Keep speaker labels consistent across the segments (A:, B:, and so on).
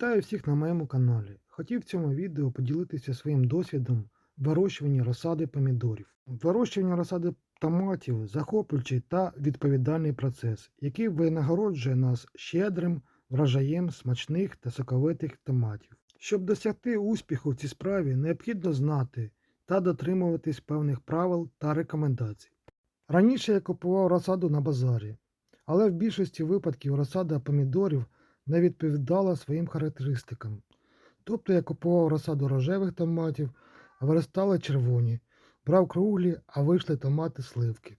A: Вітаю всіх на моєму каналі. Хотів в цьому відео поділитися своїм досвідом вирощування розсади помідорів. Вирощування розсади томатів захоплюючий та відповідальний процес, який винагороджує нас щедрим врожаєм смачних та соковитих томатів. Щоб досягти успіху в цій справі, необхідно знати та дотримуватись певних правил та рекомендацій. Раніше я купував розсаду на базарі, але в більшості випадків розсада помідорів не відповідала своїм характеристикам. Тобто я купував розсаду рожевих томатів, а виростали червоні, брав круглі, а вийшли томати сливки.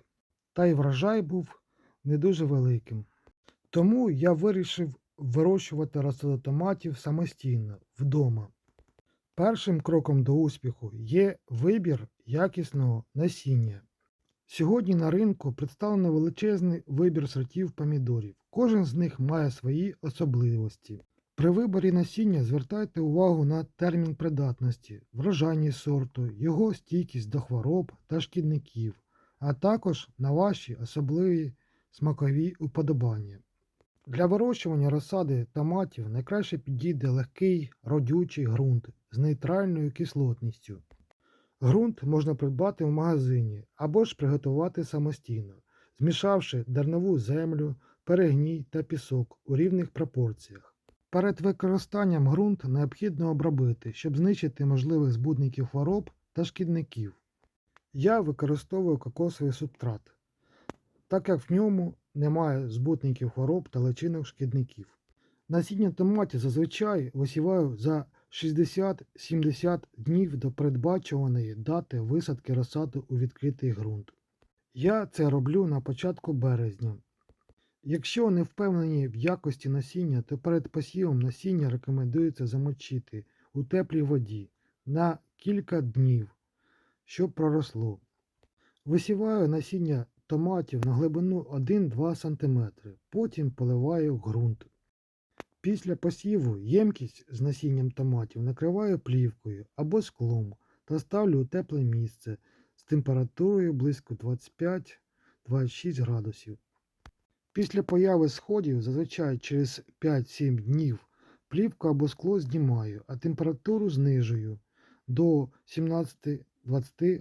A: Та й врожай був не дуже великим. Тому я вирішив вирощувати розсаду томатів самостійно, вдома. Першим кроком до успіху є вибір якісного насіння. Сьогодні на ринку представлено величезний вибір сортів помідорів. Кожен з них має свої особливості. При виборі насіння звертайте увагу на термін придатності, врожайність сорту, його стійкість до хвороб та шкідників, а також на ваші особливі смакові уподобання. Для вирощування розсади томатів найкраще підійде легкий родючий ґрунт з нейтральною кислотністю. Ґрунт можна придбати в магазині або ж приготувати самостійно, змішавши дернову землю, перегній та пісок у рівних пропорціях. Перед використанням ґрунт необхідно обробити, щоб знищити можливих збудників хвороб та шкідників. Я використовую кокосовий субстрат, так як в ньому немає збутників хвороб та личинок шкідників. Насіння томатів зазвичай висіваю за 60-70 днів до передбачуваної дати висадки розсади у відкритий ґрунт. Я це роблю на початку березня. Якщо не впевнені в якості насіння, то перед посівом насіння рекомендується замочити у теплій воді на кілька днів, щоб проросло. Висіваю насіння томатів на глибину 1-2 см, потім поливаю ґрунт. Після посіву ємкість з насінням томатів накриваю плівкою або склом та ставлю у тепле місце з температурою близько 25-26 градусів. Після появи сходів, зазвичай через 5-7 днів, плівку або скло знімаю, а температуру знижую до 17-20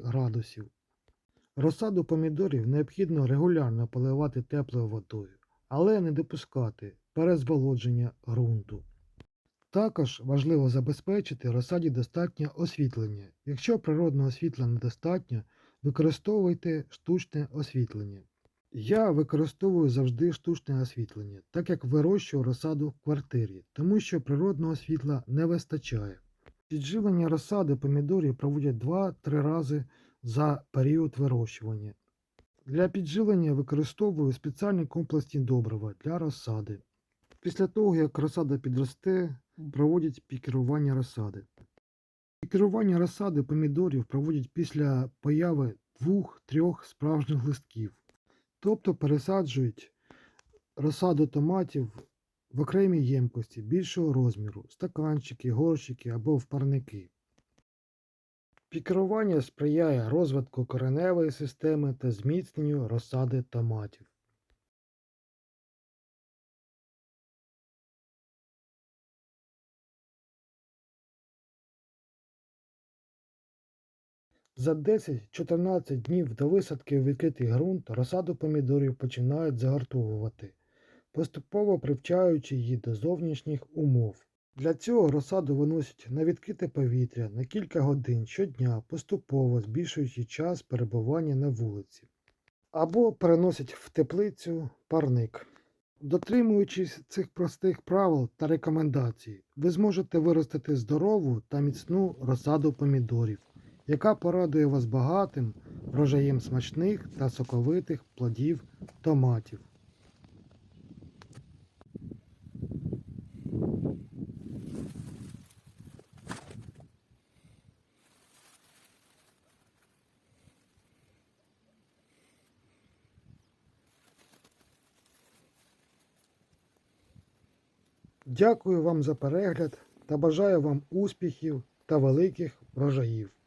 A: градусів. Розсаду помідорів необхідно регулярно поливати теплою водою, але не допускати перезволодження ґрунту. Також важливо забезпечити розсаді достатнє освітлення. Якщо природного освітла недостатньо, використовуйте штучне освітлення. Я використовую завжди штучне освітлення, так як вирощую розсаду в квартирі, тому що природного світла не вистачає. Підживлення розсади помідорів проводять 2-3 рази за період вирощування. Для підживлення використовую спеціальні комплексні добрива для розсади. Після того, як розсада підросте, проводять пікерування розсади. Пікерування розсади помідорів проводять після появи двох-трьох справжніх листків. Тобто пересаджують розсаду томатів в окремі ємкості більшого розміру, стаканчики, горщики або в парники. Пікерування сприяє розвитку кореневої системи та зміцненню розсади томатів. За 10-14 днів до висадки в відкритий ґрунт розсаду помідорів починають загартовувати, поступово привчаючи її до зовнішніх умов. Для цього розсаду виносять на відкрите повітря на кілька годин щодня, поступово збільшуючи час перебування на вулиці, або переносять в теплицю парник. Дотримуючись цих простих правил та рекомендацій, ви зможете виростити здорову та міцну розсаду помідорів яка порадує вас багатим врожаєм смачних та соковитих плодів томатів. Дякую вам за перегляд та бажаю вам успіхів та великих врожаїв.